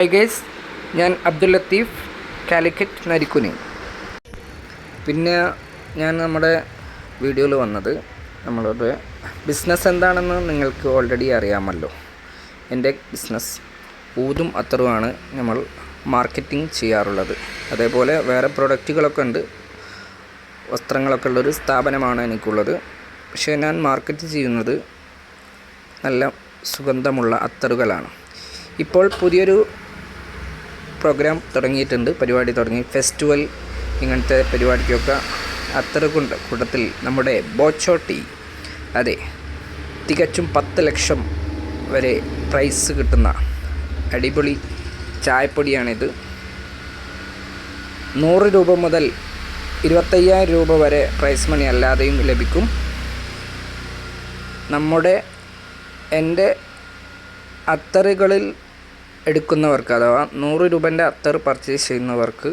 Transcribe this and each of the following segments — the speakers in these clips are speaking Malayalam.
ഹായ് ഗൈസ് ഞാൻ അബ്ദുൽ ലത്തീഫ് കാലിക്കറ്റ് നരിക്കുനി. പിന്നെ ഞാൻ നമ്മുടെ വീഡിയോയിൽ വന്നത് നമ്മളുടെ ബിസിനസ് എന്താണെന്ന് നിങ്ങൾക്ക് ഓൾറെഡി അറിയാമല്ലോ. എന്റെ ബിസിനസ് ഊതും അത്തറുമാണ് നമ്മൾ മാർക്കറ്റിംഗ് ചെയ്യാറുള്ളത്. അതേപോലെ വേറെ പ്രൊഡക്റ്റുകളൊക്കെ ഉണ്ട്. വസ്ത്രങ്ങളൊക്കെ ഉള്ളൊരു സ്ഥാപനമാണ് എനിക്കുള്ളത്. പക്ഷേ ഞാൻ മാർക്കറ്റ് ചെയ്യുന്നത് നല്ല സുഗന്ധമുള്ള അത്തറുകളാണ്. ഇപ്പോൾ പുതിയൊരു പ്രോഗ്രാം തുടങ്ങിയിട്ടുണ്ട് പരിപാടി തുടങ്ങി. ഫെസ്റ്റിവൽ ഇങ്ങനത്തെ പരിപാടിക്കൊക്കെ അത്ര കൂട്ടത്തിൽ നമ്മുടെ ബോച്ചോട്ടി അതെ തികച്ചും പത്ത് ലക്ഷം വരെ പ്രൈസ് കിട്ടുന്ന അടിപൊളി ചായപ്പൊടിയാണിത്. നൂറ് രൂപ മുതൽ ഇരുപത്തയ്യായിരം രൂപ വരെ പ്രൈസ് മണി അല്ലാതെയും ലഭിക്കും. നമ്മുടെ എന്റെ അത്തറുകളിൽ എടുക്കുന്നവർക്ക് അഥവാ നൂറ് രൂപന്റെ അത്തർ പർച്ചേസ് ചെയ്യുന്നവർക്ക്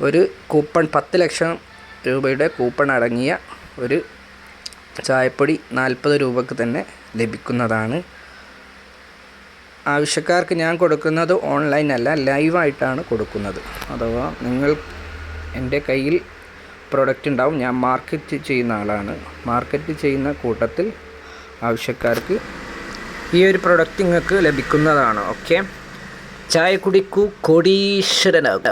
ഒരു കൂപ്പൺ പത്ത് ലക്ഷം രൂപയുടെ കൂപ്പൺ അടങ്ങിയ ഒരു ചായപ്പൊടി നാൽപ്പത് രൂപക്ക് തന്നെ ലഭിക്കുന്നതാണ്. ആവശ്യക്കാർക്ക് ഞാൻ കൊടുക്കുന്നത് ഓൺലൈൻ അല്ല ലൈവായിട്ടാണ് കൊടുക്കുന്നത്. അഥവാ നിങ്ങൾ എന്റെ കയ്യിൽ പ്രൊഡക്റ്റ് ഉണ്ടാവും ഞാൻ മാർക്കറ്റ് ചെയ്യുന്ന ആളാണ്. മാർക്കറ്റ് ചെയ്യുന്ന കൂട്ടത്തിൽ ആവശ്യക്കാർക്ക് ഈ ഒരു പ്രൊഡക്റ്റ് നിങ്ങൾക്ക് ലഭിക്കുന്നതാണ് ഓക്കെ ചായ കുടിക്കൂ കോടീശ്വരനാകും